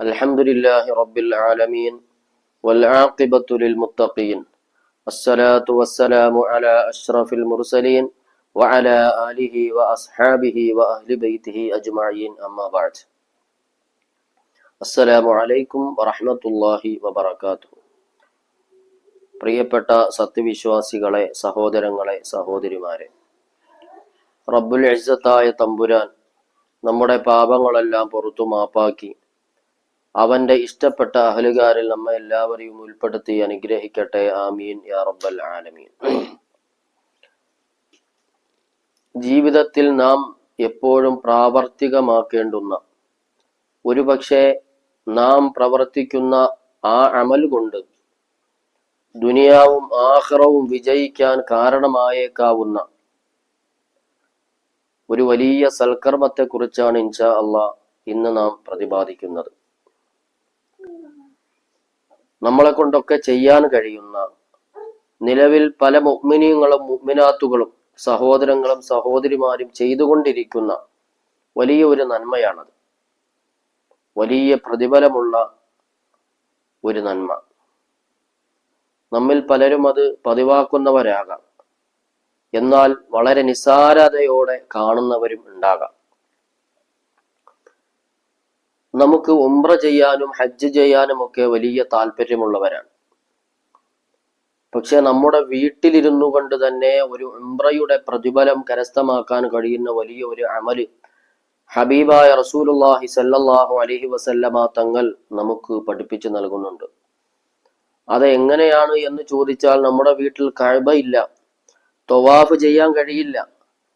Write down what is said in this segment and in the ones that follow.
الحمد لله رب العالمين والعاقبة للمتقين الصلاة والسلام على أشرف المرسلين وعلى آله وأصحابه وأهل بيته أجمعين أما بعد السلام عليكم ورحمة الله وبركاته പ്രിയപ്പെട്ട സത്യവിശ്വാസികളെ സഹോദരങ്ങളെ സഹോദരിമാരെ റബ്ബുൽ ഇസ്സത്തായ തമ്പുരാൻ നമ്മുടെ പാപങ്ങളെല്ലാം പുറത്തു മാപ്പാക്കി അവന്റെ ഇഷ്ടപ്പെട്ട അഹലുകാരിൽ നമ്മെ എല്ലാവരെയും ഉൾപ്പെടുത്തി അനുഗ്രഹിക്കട്ടെ. ആമീൻ. യാ റബ്ബൽ ആലമീൻ. ജീവിതത്തിൽ നാം എപ്പോഴും പ്രാവർത്തികമാക്കേണ്ടുന്ന ഒരുപക്ഷെ നാം പ്രവർത്തിക്കുന്ന ആ അമൽ കൊണ്ട് ദുനിയാവും ആഹ്റവും വിജയിക്കാൻ കാരണമായേക്കാവുന്ന ഒരു വലിയ സൽക്കർമ്മത്തെ കുറിച്ചാണ് ഇൻഷാ അള്ളാഹ് ഇന്ന് നാം പ്രതിപാദിക്കുന്നത്. നമ്മളെ കൊണ്ടൊക്കെ ചെയ്യാൻ കഴിയുന്ന നിലവിൽ പല മുഗ്മിനിയങ്ങളും മുഗ്മിനാത്തുകളും സഹോദരങ്ങളും സഹോദരിമാരും ചെയ്തുകൊണ്ടിരിക്കുന്ന വലിയ ഒരു നന്മയാണത്. വലിയ പ്രതിഫലമുള്ള ഒരു നന്മ. നമ്മിൽ പലരും അത് പതിവാക്കുന്നവരാകാം. എന്നാൽ വളരെ നിസ്സാരതയോടെ കാണുന്നവരും ഉണ്ടാകാം. നമുക്ക് ഉംറ ചെയ്യാനും ഹജ്ജ് ചെയ്യാനും ഒക്കെ വലിയ താല്പര്യമുള്ളവരാണ്. പക്ഷെ നമ്മുടെ വീട്ടിലിരുന്നു കൊണ്ട് തന്നെ ഒരു ഉംറയുടെ പ്രതിഫലം കരസ്ഥമാക്കാൻ കഴിയുന്ന വലിയ ഒരു അമൽ ഹബീബായ റസൂലുല്ലാഹി സല്ലാഹു അലഹി വസല്ലമ തങ്ങൾ നമുക്ക് പഠിപ്പിച്ചു നൽകുന്നുണ്ട്. അത് എങ്ങനെയാണ് എന്ന് ചോദിച്ചാൽ നമ്മുടെ വീട്ടിൽ കഴിവ ഇല്ല തൊവാഫ് ചെയ്യാൻ കഴിയില്ല.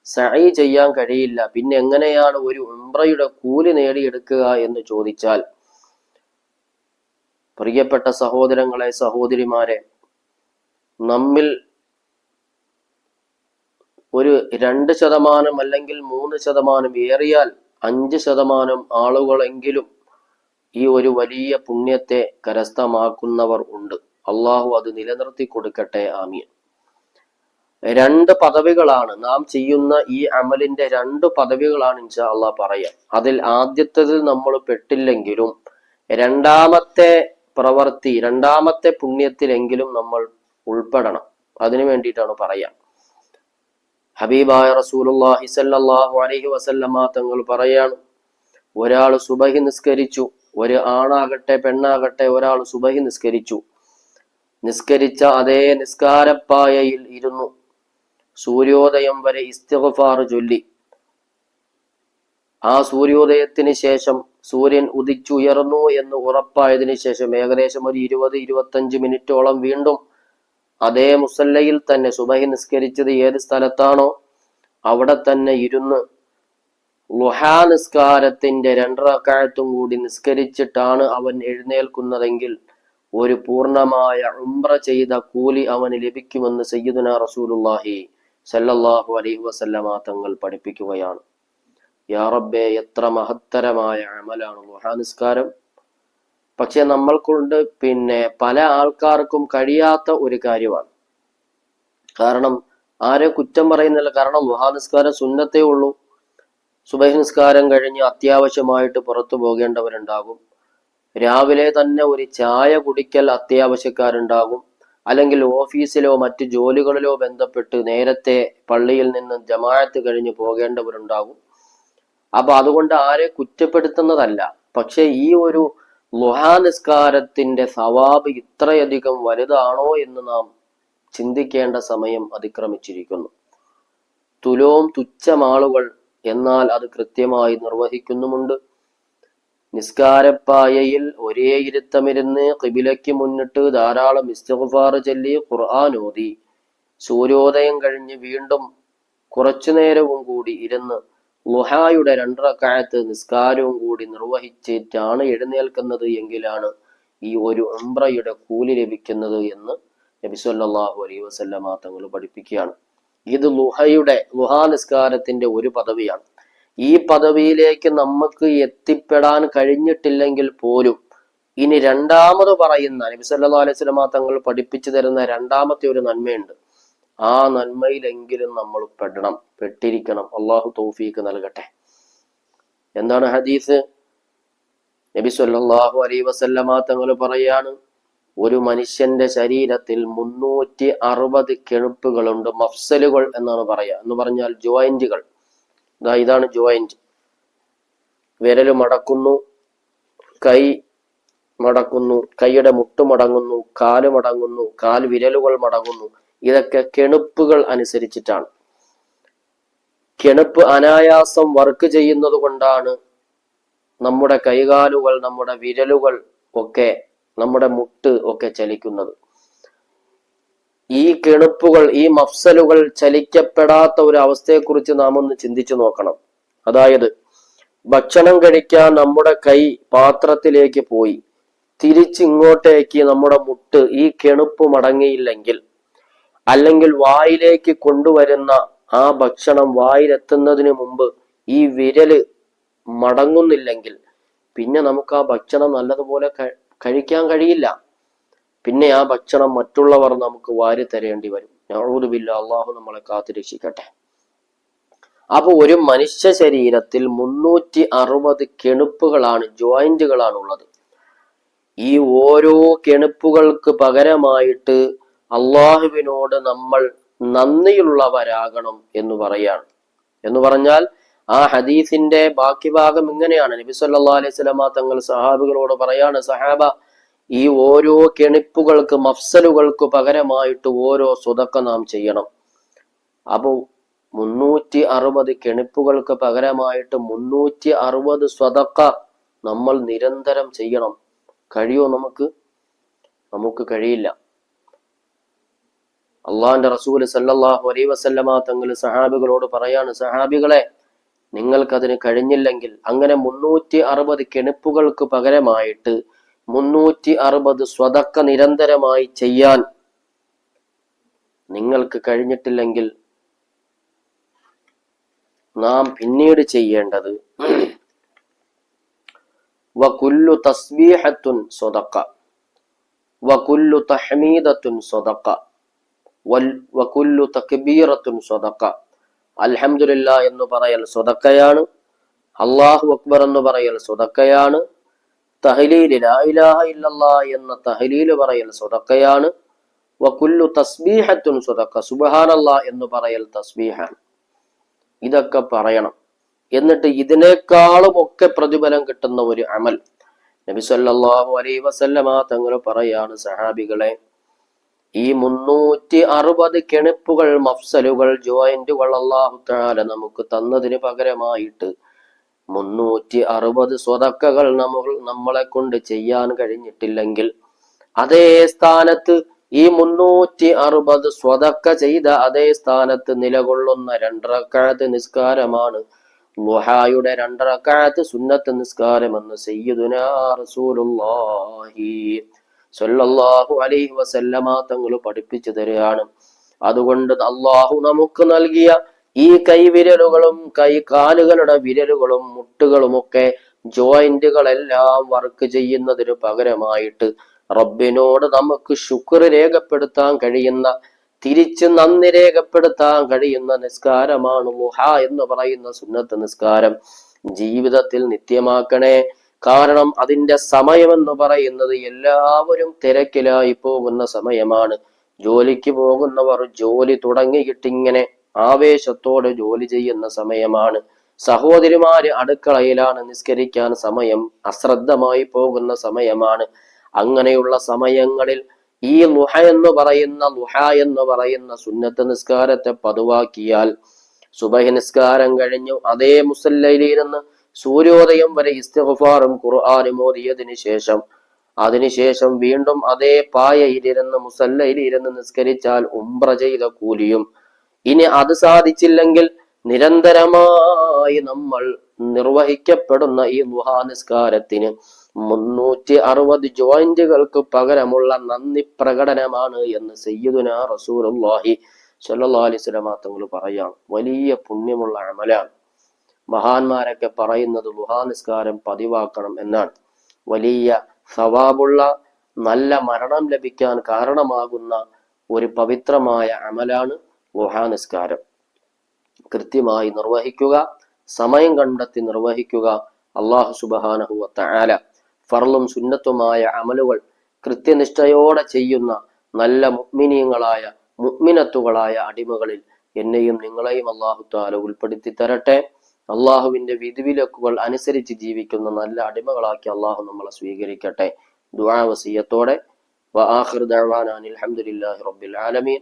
സഈ ചെയ്യാൻ കഴിയില്ല. പിന്നെ എങ്ങനെയാണ് ഒരു ഉംറയുടെ കൂലി നേടിയെടുക്കുക എന്ന് ചോദിച്ചാൽ പ്രിയപ്പെട്ട സഹോദരങ്ങളെ സഹോദരിമാരെ നമ്മിൽ ഒരു രണ്ട് ശതമാനം അല്ലെങ്കിൽ മൂന്ന് ശതമാനം ഏറിയാൽ അഞ്ച് ശതമാനം ആളുകളെങ്കിലും ഈ ഒരു വലിയ പുണ്യത്തെ കരസ്ഥമാക്കുന്നവർ ഉണ്ട്. അള്ളാഹു അത് നിലനിർത്തി കൊടുക്കട്ടെ. ആമീൻ. രണ്ട് പദവികളാണ്. നാം ചെയ്യുന്ന ഈ അമലിന്റെ രണ്ട് പദവികളാണ് ഇൻഷാ പറയാം. അതിൽ ആദ്യത്തതിൽ നമ്മൾ പെട്ടില്ലെങ്കിലും രണ്ടാമത്തെ പ്രവർത്തി രണ്ടാമത്തെ പുണ്യത്തിലെങ്കിലും നമ്മൾ ഉൾപ്പെടണം. അതിനു വേണ്ടിയിട്ടാണ് പറയാം. ഹബീബായ റസൂലുള്ളാഹി സല്ലല്ലാഹു അലൈഹി വസല്ലമ തങ്ങൾ പറയാണ് ഒരാൾ സുബഹി നിസ്കരിച്ചു ഒരു ആണാകട്ടെ പെണ്ണാകട്ടെ ഒരാൾ സുബഹി നിസ്കരിച്ചു. നിസ്കരിച്ച അതേ നിസ്കാരപ്പായയിൽ ഇരുന്നു. സൂര്യോദയം വരെ ഇസ്തിഗ്ഫാർ ചൊല്ലി. ആ സൂര്യോദയത്തിന് ശേഷം സൂര്യൻ ഉദിച്ചുയർന്നു എന്ന് ഉറപ്പായതിനു ശേഷം ഏകദേശം ഒരു ഇരുപത് ഇരുപത്തഞ്ച് മിനിറ്റോളം വീണ്ടും അതേ മുസല്ലയിൽ തന്നെ സുബഹി നിസ്കരിച്ചത് ഏത് സ്ഥലത്താണോ അവിടെ തന്നെ ഇരുന്ന് ലുഹാ നിസ്കാരത്തിന്റെ രണ്ടറക്കാഴത്തും കൂടി നിസ്കരിച്ചിട്ടാണ് അവൻ എഴുന്നേൽക്കുന്നതെങ്കിൽ ഒരു പൂർണമായ ഉംറ ചെയ്ത കൂലി അവന് ലഭിക്കുമെന്ന് സയ്യിദുന റസൂലുല്ലാഹി സല്ലല്ലാഹു അലൈഹി വസല്ലമ തങ്ങൾ പഠിപ്പിക്കുകയാണ്. യാ റബ്ബേ എത്ര മഹത്തരമായ അമലാണ് മഹാനിസ്കാരം പക്ഷെ നമ്മൾക്കുണ്ട് പിന്നെ പല ആൾക്കാർക്കും കഴിയാത്ത ഒരു കാര്യമാണ്. കാരണം ആരെ കുറ്റം പറയുന്നില്ല. കാരണം ലുഹാ നിസ്കാരം സുന്നത്തേ ഉള്ളൂ. സുബഹി നിസ്കാരം കഴിഞ്ഞ് അത്യാവശ്യമായിട്ട് പുറത്തു പോകേണ്ടവരുണ്ടാകും. രാവിലെ തന്നെ ഒരു ചായ കുടിക്കൽ അത്യാവശ്യക്കാരുണ്ടാകും. അല്ലെങ്കിൽ ഓഫീസിലോ മറ്റ് ജോലികളിലോ ബന്ധപ്പെട്ട് നേരത്തെ പള്ളിയിൽ നിന്ന് ജമാഅത്ത് കഴിഞ്ഞ് പോകേണ്ടവരുണ്ടാകും. അപ്പൊ അതുകൊണ്ട് ആരെ കുറ്റപ്പെടുത്തുന്നതല്ല. പക്ഷെ ഈ ഒരു ലുഹാനിസ്കാരത്തിന്റെ സവാബ് ഇത്രയധികം വലുതാണോ എന്ന് നാം ചിന്തിക്കേണ്ട സമയം അതിക്രമിച്ചിരിക്കുന്നു. തുലോം തുച്ഛമാളുകൾ എന്നാൽ അത് കൃത്യമായി നിർവഹിക്കുന്നുമുണ്ട്. നിസ്കാരപ്പായയിൽ ഒരേ ഇരുത്തമിരുന്ന് കിബിലയ്ക്ക് മുന്നിട്ട് ധാരാളം ഇസ്തിഗ്ഫാർ ചൊല്ലി ഖുർആൻ ഓതി. സൂര്യോദയം കഴിഞ്ഞ് വീണ്ടും കുറച്ചു നേരവും കൂടി ഇരുന്ന് ലുഹായുടെ രണ്ടറക്കാലത്ത് നിസ്കാരവും കൂടി നിർവഹിച്ചിട്ടാണ് എഴുന്നേൽക്കുന്നത് എങ്കിലാണ് ഈ ഒരു ഉംറയുടെ കൂലി ലഭിക്കുന്നത് എന്ന് നബി അലൈ വസല്ലമ തങ്ങൾ പഠിപ്പിക്കുകയാണ്. ഇത് ലുഹയുടെ ലുഹാ നിസ്കാരത്തിന്റെ ഒരു പദവിയാണ്. ഈ പദവിയിലേക്ക് നമുക്ക് എത്തിപ്പെടാൻ കഴിഞ്ഞിട്ടില്ലെങ്കിൽ പോലും ഇനി രണ്ടാമത് പറയുന്ന നബി സല്ലല്ലാഹു അലൈഹി വസല്ലമ തങ്ങൾ പഠിപ്പിച്ചു തരുന്ന രണ്ടാമത്തെ ഒരു നന്മയുണ്ട്. ആ നന്മയിലെങ്കിലും നമ്മൾ പെടണം പെട്ടിരിക്കണം. അള്ളാഹു തോഫീക്ക് നൽകട്ടെ. എന്താണ് ഹദീസ്? നബി സല്ലല്ലാഹു അലൈഹി വസല്ലമ തങ്ങൾ പറയാണ് ഒരു മനുഷ്യന്റെ ശരീരത്തിൽ മുന്നൂറ്റി അറുപത് കെണുപ്പുകളുണ്ട് മഫ്സലുകൾ എന്നാണ് പറയുക. എന്ന് പറഞ്ഞാൽ ജോയിന്റുകൾ. ഇതാ ഇതാണ് ജോയിന്റ് വിരൽ മടക്കുന്നു കൈ മടക്കുന്നു കൈയുടെ മുട്ട് മടങ്ങുന്നു കാൽ മടങ്ങുന്നു കാൽ വിരലുകൾ മടങ്ങുന്നു. ഇതൊക്കെ കെണുപ്പുകൾ അനുസരിച്ചിട്ടാണ്. കെണുപ്പ് അനായാസം വർക്ക് ചെയ്യുന്നത് കൊണ്ടാണ് നമ്മുടെ കൈകാലുകൾ നമ്മുടെ വിരലുകൾ ഒക്കെ നമ്മുടെ മുട്ട് ഒക്കെ ചലിക്കുന്നത്. ഈ കിണുപ്പുകൾ ഈ മഫ്സലുകൾ ചലിക്കപ്പെടാത്ത ഒരു അവസ്ഥയെക്കുറിച്ച് നാം ഒന്ന് ചിന്തിച്ചു നോക്കണം. അതായത് ഭക്ഷണം കഴിക്കാൻ നമ്മുടെ കൈ പാത്രത്തിലേക്ക് പോയി തിരിച്ചിങ്ങോട്ടേക്ക് നമ്മുടെ മുട്ട് ഈ കിണുപ്പ് മടങ്ങിയില്ലെങ്കിൽ അല്ലെങ്കിൽ വായിലേക്ക് കൊണ്ടുവരുന്ന ആ ഭക്ഷണം വായിലെത്തുന്നതിന് മുമ്പ് ഈ വിരൽ മടങ്ങുന്നില്ലെങ്കിൽ പിന്നെ നമുക്ക് ആ ഭക്ഷണം നല്ലതുപോലെ കഴിക്കാൻ കഴിയില്ല. പിന്നെ ആ ഭക്ഷണം മറ്റുള്ളവർ നമുക്ക് വാരി തരേണ്ടി വരും. ഞങ്ങളൂതുമില്ല അള്ളാഹു നമ്മളെ കാത്തു രക്ഷിക്കട്ടെ. അപ്പൊ ഒരു മനുഷ്യ ശരീരത്തിൽ മുന്നൂറ്റി അറുപത് കെണുപ്പുകളാണ് ജോയിന്റുകളാണ് ഉള്ളത് ഈ ഓരോ കെണുപ്പുകൾക്ക് പകരമായിട്ട് അള്ളാഹുവിനോട് നമ്മൾ നന്ദിയുള്ളവരാകണം എന്ന് പറയാണ്. എന്ന് പറഞ്ഞാൽ ആ ഹദീസിന്റെ ബാക്കി ഭാഗം ഇങ്ങനെയാണ്. നബി അലൈഹി സ്വലമ തങ്ങൾ സഹാബികളോട് പറയാണ് സഹാബ ഈ ഓരോ കെണിപ്പുകൾക്ക് മഫ്സലുകൾക്ക് പകരമായിട്ട് ഓരോ സ്വതക്ക നാം ചെയ്യണം. അപ്പോൾ മുന്നൂറ്റി അറുപത് കെണിപ്പുകൾക്ക് പകരമായിട്ട് മുന്നൂറ്റി അറുപത് സ്വതക്ക നമ്മൾ നിരന്തരം ചെയ്യണം. കഴിയോ നമുക്ക്? നമുക്ക് കഴിയില്ല. അള്ളാഹിന്റെ റസൂൽ സല്ലാഹു അലൈ വസല്ലമ തങ്ങൾ സഹാബികളോട് പറയാണ് സഹാബികളെ നിങ്ങൾക്കതിന് കഴിഞ്ഞില്ലെങ്കിൽ അങ്ങനെ മുന്നൂറ്റി അറുപത് കെണിപ്പുകൾക്ക് പകരമായിട്ട് മുന്നൂറ്റി അറുപത് സ്വതക്ക നിരന്തരമായി ചെയ്യാൻ നിങ്ങൾക്ക് കഴിഞ്ഞിട്ടില്ലെങ്കിൽ നാം പിന്നീട് ചെയ്യേണ്ടത് വകുല്ലു തസ്ബീഹത്തുൻ സ്വതക്ക വകുല്ലു തഹ്മീദത്തുൻ സ്വതക്ക വകുല്ലു തക്ബീറത്തുൻ സ്വതക്ക. അൽഹംദുലില്ല എന്ന് പറയൽ സ്വതക്കയാണ് അള്ളാഹു അക്ബർ എന്ന് പറയൽ സ്വതക്കയാണ് തഹലീൽ ലാ ഇലാഹ ഇല്ലല്ലാ എന്ന തഹലീൽ പറയൽ സ്വതക്കയാണ്. വകുല്ലു തസ്ബീഹത്തുൻ സ്വതക്ക. സുബ്ഹാനല്ലാ എന്ന് പറയൽ തസ്ബീഹാണ്. ഇതൊക്കെ പറയണം. എന്നിട്ട് ഇതിനേക്കാളും ഒക്കെ പ്രതിഫലം കിട്ടുന്ന ഒരു അമൽ. നബി സല്ലല്ലാഹു അലൈഹി വസല്ലമ തങ്ങൾ പറയാണ് സഹാബികളെ ഈ മുന്നൂറ്റി അറുപത് കെണിപ്പുകൾ മഫ്സലുകൾ ജോയിന്റുകൾ അള്ളാഹു താല നമുക്ക് തന്നതിന് പകരമായിട്ട് മുന്നൂറ്റി അറുപത് സ്വതക്കകൾ നമ്മൾ നമ്മളെ കൊണ്ട് ചെയ്യാൻ കഴിഞ്ഞിട്ടില്ലെങ്കിൽ അതേ സ്ഥാനത്ത് ഈ മുന്നൂറ്റി അറുപത് സ്വതക്ക ചെയ്ത അതേ സ്ഥാനത്ത് നിലകൊള്ളുന്ന രണ്ടരക്കാലത്ത് നിസ്കാരമാണ്. ലുഹായുടെ രണ്ടരക്കാലത്ത് സുന്നത്ത് നിസ്കാരമെന്ന് സയ്യിദുനാ റസൂലുള്ളാഹി സല്ലല്ലാഹു അലൈഹി വസല്ലമ തങ്ങൾ പഠിപ്പിച്ചു തരികയാണ്. അതുകൊണ്ട് അള്ളാഹു നമുക്ക് നൽകിയ ഈ കൈവിരലുകളും കൈ കാലുകളുടെ വിരലുകളും മുട്ടുകളുമൊക്കെ ജോയിന്റുകളെല്ലാം വർക്ക് ചെയ്യുന്നതിന് പകരമായിട്ട് റബ്ബിനോട് നമുക്ക് ശുക്ർ രേഖപ്പെടുത്താൻ കഴിയുന്ന തിരിച്ച് നന്ദി രേഖപ്പെടുത്താൻ കഴിയുന്ന നിസ്കാരമാണ് ലുഹ എന്ന് പറയുന്ന സുന്നത്ത് നിസ്കാരം. ജീവിതത്തിൽ നിത്യമാക്കണേ. കാരണം അതിന്റെ സമയമെന്ന് പറയുന്നത് എല്ലാവരും തിരക്കിലായി പോകുന്ന സമയമാണ്. ജോലിക്ക് പോകുന്നവർ ജോലി തുടങ്ങിയിട്ടിങ്ങനെ ആവേശത്തോടെ ജോലി ചെയ്യുന്ന സമയമാണ്. സഹോദരിമാര് അടുക്കളയിലാണ് നിസ്കരിക്കാൻ സമയം അശ്രദ്ധമായി പോകുന്ന സമയമാണ്. അങ്ങനെയുള്ള സമയങ്ങളിൽ ഈ ലുഹ എന്ന് പറയുന്ന ലുഹ എന്ന് പറയുന്ന സുന്നത്ത് നിസ്കാരത്തെ പതിവാക്കിയാൽ സുബഹി നിസ്കാരം കഴിഞ്ഞു. അതേ മുസല്ലയിലിരുന്ന് സൂര്യോദയം വരെ ഇസ്തിഗ്ഫാറും ഖുർആാനും ഓതിയതിന് ശേഷം അതിനുശേഷം വീണ്ടും അതേ പായയിലിരുന്ന് മുസല്ലയിലിരുന്ന് നിസ്കരിച്ചാൽ ഉംറ ചെയ്ത കൂലിയും ഇനി അത് സാധിച്ചില്ലെങ്കിൽ നിരന്തരമായി നമ്മൾ നിർവഹിക്കപ്പെടുന്ന ഈ നിസ്കാരത്തിന് മുന്നൂറ്റി അറുപത് ജോയിന്റുകൾക്ക് പകരമുള്ള നന്ദി പ്രകടനമാണ് എന്ന് സയ്യിദുന റസൂലുള്ളാഹി സ്വല്ലല്ലാഹി അലൈഹി വസല്ലമ തങ്ങൾ വലിയ പുണ്യമുള്ള അമലാണ്. മഹാന്മാരൊക്കെ പറയുന്നത് നിസ്കാരം പതിവാക്കണം എന്നാണ്. വലിയ സവാബുള്ള നല്ല മരണം ലഭിക്കാൻ കാരണമാകുന്ന ഒരു പവിത്രമായ അമലാണ്. ഗുഹാനിസ്കാരം കൃത്യമായി നിർവഹിക്കുക സമയം കണ്ടെത്തി നിർവഹിക്കുക അള്ളാഹു സുബഹാനഹുവത്ത ആല ഫർളും സുന്നത്തുമായ അമലുകൾ കൃത്യനിഷ്ഠയോടെ ചെയ്യുന്ന നല്ല മുഗ്മിനീയങ്ങളായ മുഗ്മിനത്തുകളായ അടിമകളിൽ എന്നെയും നിങ്ങളെയും അള്ളാഹു താല ഉൾപ്പെടുത്തി തരട്ടെ. അള്ളാഹുവിന്റെ വിധിവിലക്കുകൾ അനുസരിച്ച് ജീവിക്കുന്ന നല്ല അടിമകളാക്കി അള്ളാഹു നമ്മളെ സ്വീകരിക്കട്ടെ. ദുആ വസിയത്തോടെ. ആഹിർ ദഅവാന അൽഹംദുലില്ലാഹി റബ്ബിൽ ആലമീൻ.